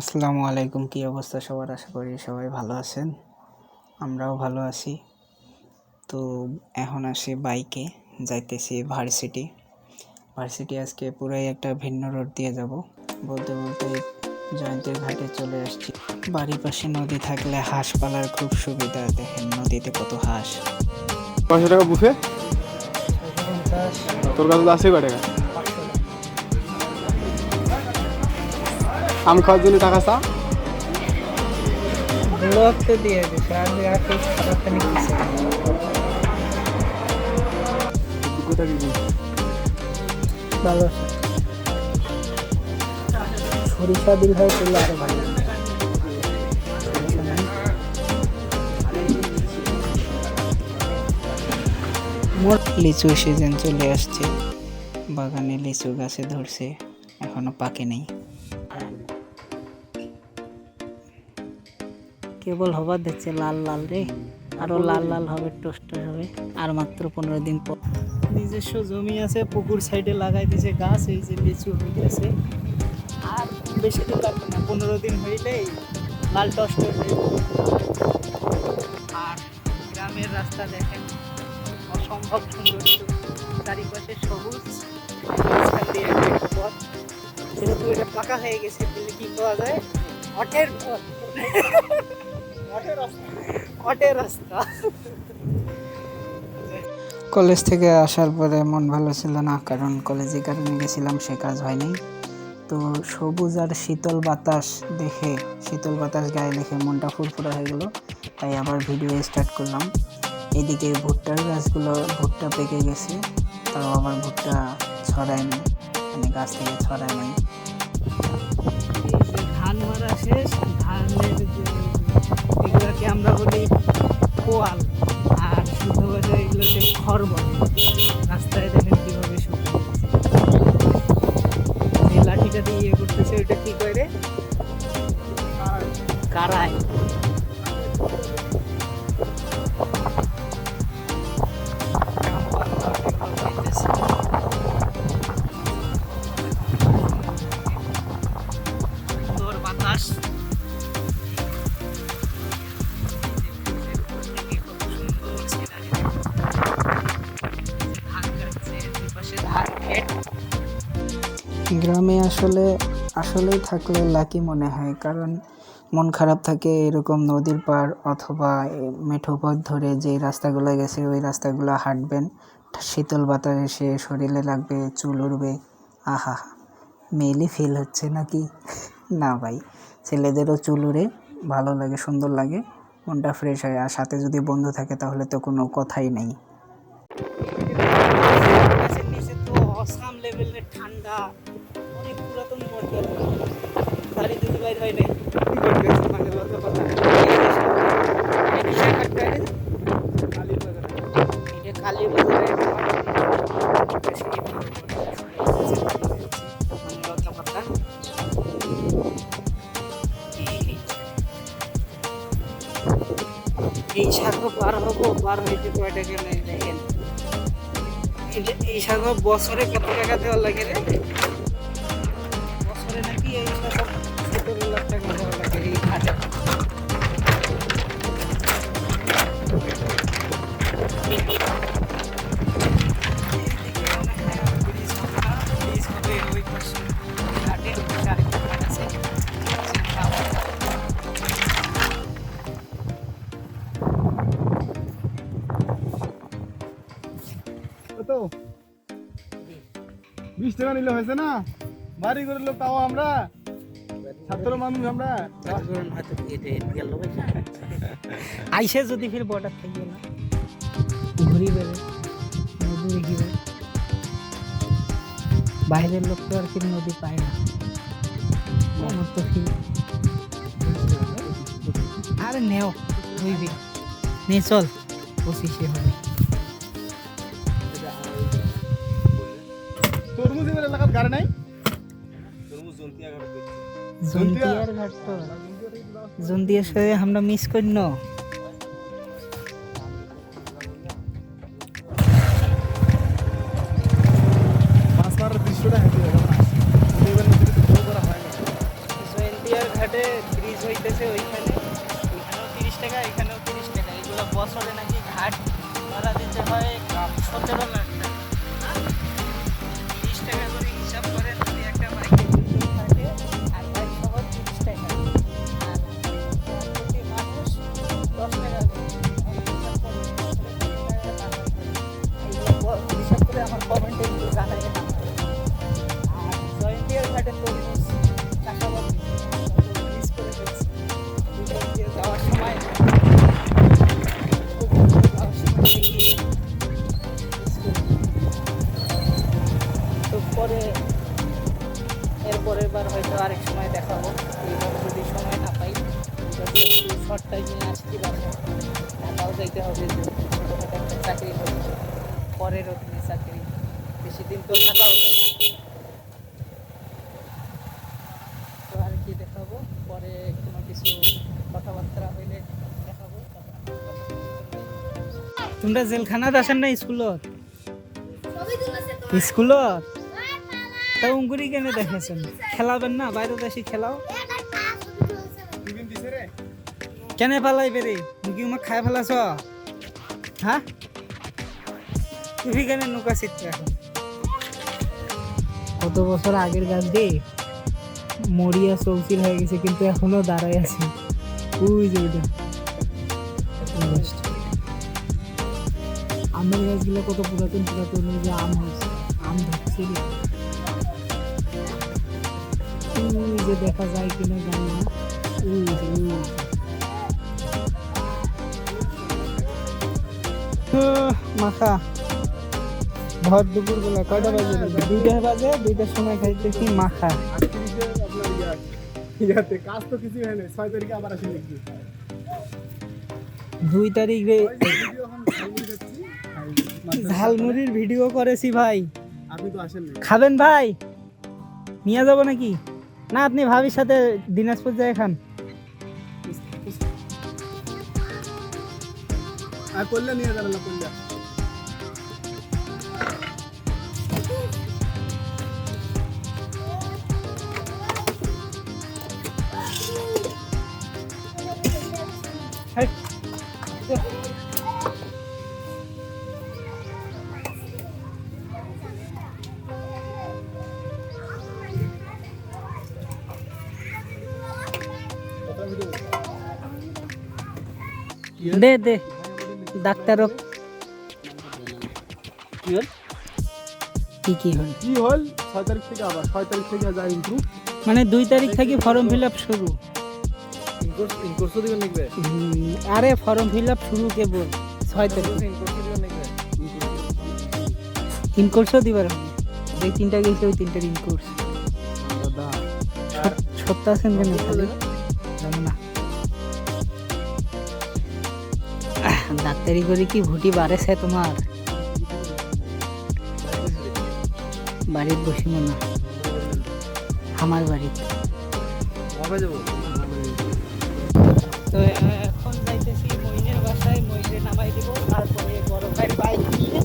আসসালামু আলাইকুম। কী অবস্থা সবার? আশা করি সবাই ভালো আছেন। আমরাও ভালো আছি। তো এখন আসি বাইকে যাইতেছি ভার্সিটি। ভার্সিটি আজকে পুরাই একটা ভিন্ন রোড দিয়ে যাব। বলতে বলতে জয়ন্তীর ঘাটে চলে আসছি। বাড়ির পাশে নদী থাকলে হাঁস পালার খুব সুবিধা। দেখেন নদীতে কত হাঁস। পাঁচশো টাকা বুফে? তোর কাছে আছে কয় টাকা? আম খাওয়ার জন্য টাকা চা? লোক তো দিয়ে দিছে আর খারাপ কোথায় দিবি। ভালো সরিষা দিল হয় করলে আরও ভালো। লিচু সিজন চলে আসছে। বাগানে লিচু গাছে ধরছে এখনও পাকে কেবল হবার দেখছে লাল লাল রে। আরও লাল লাল হবে, টোস্ট হবে। আর মাত্র পনেরো দিন পর। নিজস্ব জমি আছে, পুকুর সাইডে লাগাই দিয়েছে গাছ, এই যে লিচু গেছে আর বেশি দিন লাগবে না, পনেরো দিন হইলেই লাল টস্ট হয়ে আর গ্রামের রাস্তা দেখেন, অসম্ভব সুন্দর চারিপাশে সবুজ পথ। যেহেতু এটা পাকা হয়ে গেছে, তাহলে কি করা যায়? অটের পথ। রাস্তা। কলেজ থেকে আসার পরে মন ভালো ছিল না কারণ কলেজে কারণে গেছিলাম সে কাজ হয়নি। তো সবুজ আর শীতল বাতাস দেখে শীতল বাতাস গায়ে দেখে মনটা ফুরফুরা হয়ে গেল। তাই আবার ভিডিও স্টার্ট করলাম। এদিকে ভুট্টার গাছগুলো ভুট্টা পেকে গেছে তাও আবার ভুট্টা ছড়ায় নাই মানে গাছ থেকে ছড়ায় নাই ধান মারা শেষ ধানের এগুলোকে আমরা বলি পোয়াল আর শুদ্ধ ভাষায় এগুলোকে খড় বলে। রাস্তায় দেখেন কীভাবে গেছে। যে লাঠিটা দিয়ে ইয়ে করতেছে, ওইটা কি করে সুন্দর বাতাস। গ্রামে আসলে, আসলেই থাকলে লাকি মনে হয়। কারণ মন খারাপ থাকে এরকম নদীর পার অথবা মেঠো পথ ধরে যে রাস্তাগুলো গেছে, ওই রাস্তাগুলো হাঁটবেন। শীতল বাতাস এসে শরীরে লাগবে, চুল উড়বে। আহা, মেয়েলি ফিল হচ্ছে নাকি? না ভাই, ছেলেদেরও চুল উড়ে, ভালো লাগে, সুন্দর লাগে, মনটা ফ্রেশ হয়। আর সাথে যদি বন্ধু থাকে তাহলে তো কোনো কথাই নেই। ঠান্ডা। অনেক পুরাতন মডেল। গাড়ি দিতে বাইর হয় নাই। এটা কালী বাজারে এই সাগর পার হব, পার হইতে কয়টা গেলে এই সাগর বছরে কত টাকা দেওয়া লাগে রে? কত বিশ টাকা নিলে হয়েছে না বাড়ি করে লোক তাও আমরা ছাত্র মানুষ আমরা আইসে যদি ফির বর্ডার থেকে না ঘুরি বেড়ে নদী দেখিবে বাইরের লোক তো আর কি নদী পায় না। তো আরে নেও বুঝবি নে চল। পঁচিশে হবে। তরমুজ এবার এলাকার গাড়ি নাই? জন্তিয়ার ঘাট তো জন্তিয়ার সাথে আমরা মিস করি না ঘাটে দিতেছে ওইখানে। ওইখানেও তিরিশ টাকা এখানেও তিরিশ টাকা। এগুলো বছরে নাকি ঘাট ভাড়া দিতে হয় সতেরো লাখ টাকা। পরের অধীনে চাকরি। বেশি দিন তো থাকাও যায় তো আর কি দেখাবো? পরে কোনো কিছু কথাবার্তা হইলে দেখাবো তোমরা জেলখানাত আসেন না স্কুলত? স্কুলত? তা উঙ্গুরি কেনে দেখেছেন? খেলাবেন না? বাইরে আসি খেলাও? কেনে পালাই বেরে মুগি উমা খাই ফেলাছ? হ্যাঁ? তুই নৌকা এখন। কত বছর আগের গাছ রে? মরিয়া চৌচির হয়ে গেছে কিন্তু এখনও দাঁড়ায় আছে। ওই যে ওইটা। আমের গাছগুলো কত পুরাতন পুরাতন যে আম হয়েছে আম ধরছে যে দেখা যায় কিনা জানি না। ওই যে, ওই যে। আহ, মাখা। ভর কয়টা বাজে? দুইটা বাজে দুইটার সময় খাইতেছি মাখা? আটত্রিশে আপনার ইয়াতে কাজ তো কিছুই হয় না ছয় তারিখে আবার দুই ঝালমুড়ির ভিডিও করেছি ভাই। আপনি তো আসেন খাবেন ভাই? নিয়ে যাব নাকি? না আপনি ভাবির সাথে দিনাজপুর যায় খান। আর করলে নিয়ে যাবেন না করলে দে দে ডাক্তারও। কি হল? কি কি হল? কি হল? ছয় তারিখ থেকে আবার ছয় তারিখ থেকে যায় ইমপ্রুভ মানে দুই তারিখ থেকে ফর্ম ফিল আপ শুরু। ইনকোর্স ইনকোর্সও দিবেন লিখবে? আরে ফর্ম ফিল আপ শুরু কেবল ছয় তারিখ। দিবেন লিখবে? ইনকোর্সও দিবার হবে। যে তিনটা গেছে ওই তিনটার ইনকোর্স। সত্য আছেন কেন খালি জানো না ডাক্তারি করে কি ভুটি বাড়েছে তোমার? বাড়ির বসি মনে আমার বাড়ি কবে যাব? তো এখন যাইতেছি মইনের বাসায় মইনে নামাই দিব তারপরে বড় ভাই বাইক নিয়ে